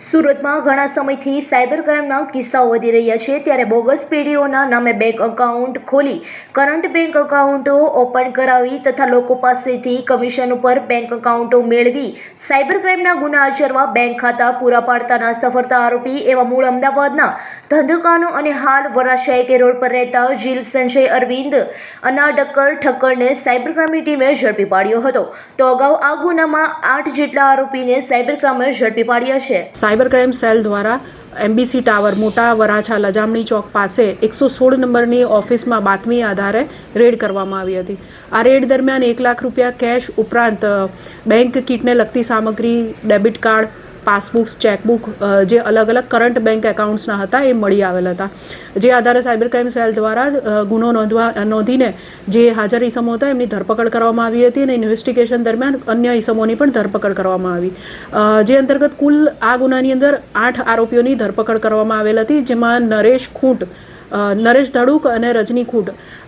સુરતમાં ઘણા સમયથી સાયબર ક્રાઇમના કિસ્સાઓ વધી રહ્યા છે. ત્યારે બોગસ પેઢીઓના નામે બેંક અકાઉન્ટ ખોલી કરંટ બેંક એકાઉન્ટો ઓપન કરાવી તથા લોકો પાસેથી કમિશન ઉપર બેંક એકાઉન્ટો મેળવી સાયબર ક્રાઇમના ગુના આચરવા બેંક ખાતા પૂરા પાડતાના સફળતા આરોપી એવા મૂળ અમદાવાદના ધંધકાનો અને હાલ વરાશાયકે રોડ પર રહેતા જીલ સંજય અરવિંદ અનાડક્કર ઠક્કરને સાયબર ક્રાઇમની ટીમે ઝડપી પાડ્યો હતો. તો અગાઉ આ ગુનામાં આઠ જેટલા આરોપીને સાયબર ક્રાઇમે ઝડપી પાડ્યા છે. સાયબર ક્રાઇમ સેલ દ્વારા M B C tower, Mota Varachha Lajamani ચોક પાસે એકસો સોળ નંબરની ઓફિસમાં બાતમી આધારે રેડ કરવામાં આવી હતી. આ રેડ દરમિયાન એક લાખ રૂપિયા કેશ ઉપરાંત બેંક કીટને લગતી સામગ્રી, ડેબિટ કાર્ડ પાસબુક્સ, ચેકબુક જે અલગ અલગ કરંટ બેંક એકાઉન્ટ્સના હતા, એ મળી આવેલ હતા. જે આધારે સાયબર ક્રાઇમ સેલ દ્વારા ગુનો નોંધવા, નોંધીને જે હાજર ઈસમો હતા, એમની ધરપકડ કરવામાં આવી હતી અને ઇન્વેસ્ટિગેશન દરમિયાન અન્ય ઈસમોની પણ ધરપકડ કરવામાં આવી. જે અંતર્ગત કુલ આ ગુનાની અંદર આઠ આરોપીઓની ધરપકડ કરવામાં આવેલ હતી, જેમાં નરેશ ખૂંટ નરેશ ધડુક અને રજની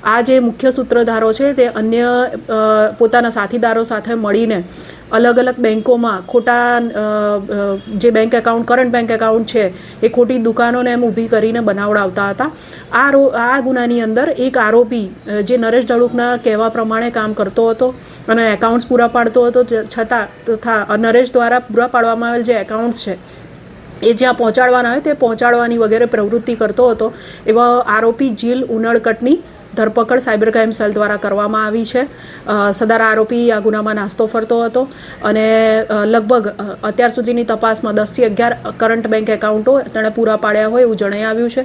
આ જે મુખ્ય સૂત્રધારો છે, તે અન્ય પોતાના સાથીદારો સાથે મળીને અલગ અલગ બેંકોમાં ખોટા જે bank account, current bank account છે, એ ખોટી દુકાનોને એમ ઊભી કરીને બનાવડાવતા હતા. આ આ ગુનાની અંદર એક આરોપી જે નરેશ ધડુકના કહેવા પ્રમાણે કામ કરતો હતો અને એકાઉન્ટ્સ પૂરા પાડતો હતો, છતાં તથા નરેશ દ્વારા પૂરા પાડવામાં આવેલ જે એકાઉન્ટ્સ છે એ જ્યાં પહોંચાડવાના હોય તે પહોંચાડવાની વગેરે પ્રવૃત્તિ કરતો હતો, એવા આરોપી જીલ ઉનળકટની ધરપકડ સાયબર ક્રાઇમ સેલ દ્વારા કરવામાં આવી છે. સદાર આરોપી આ ગુનામાં નાસ્તો ફરતો હતો અને લગભગ અત્યાર સુધીની તપાસમાં દસથી અગિયાર કરંટ બેંક એકાઉન્ટો તેણે પૂરા પાડ્યા હોય એવું જણાઈ આવ્યું છે.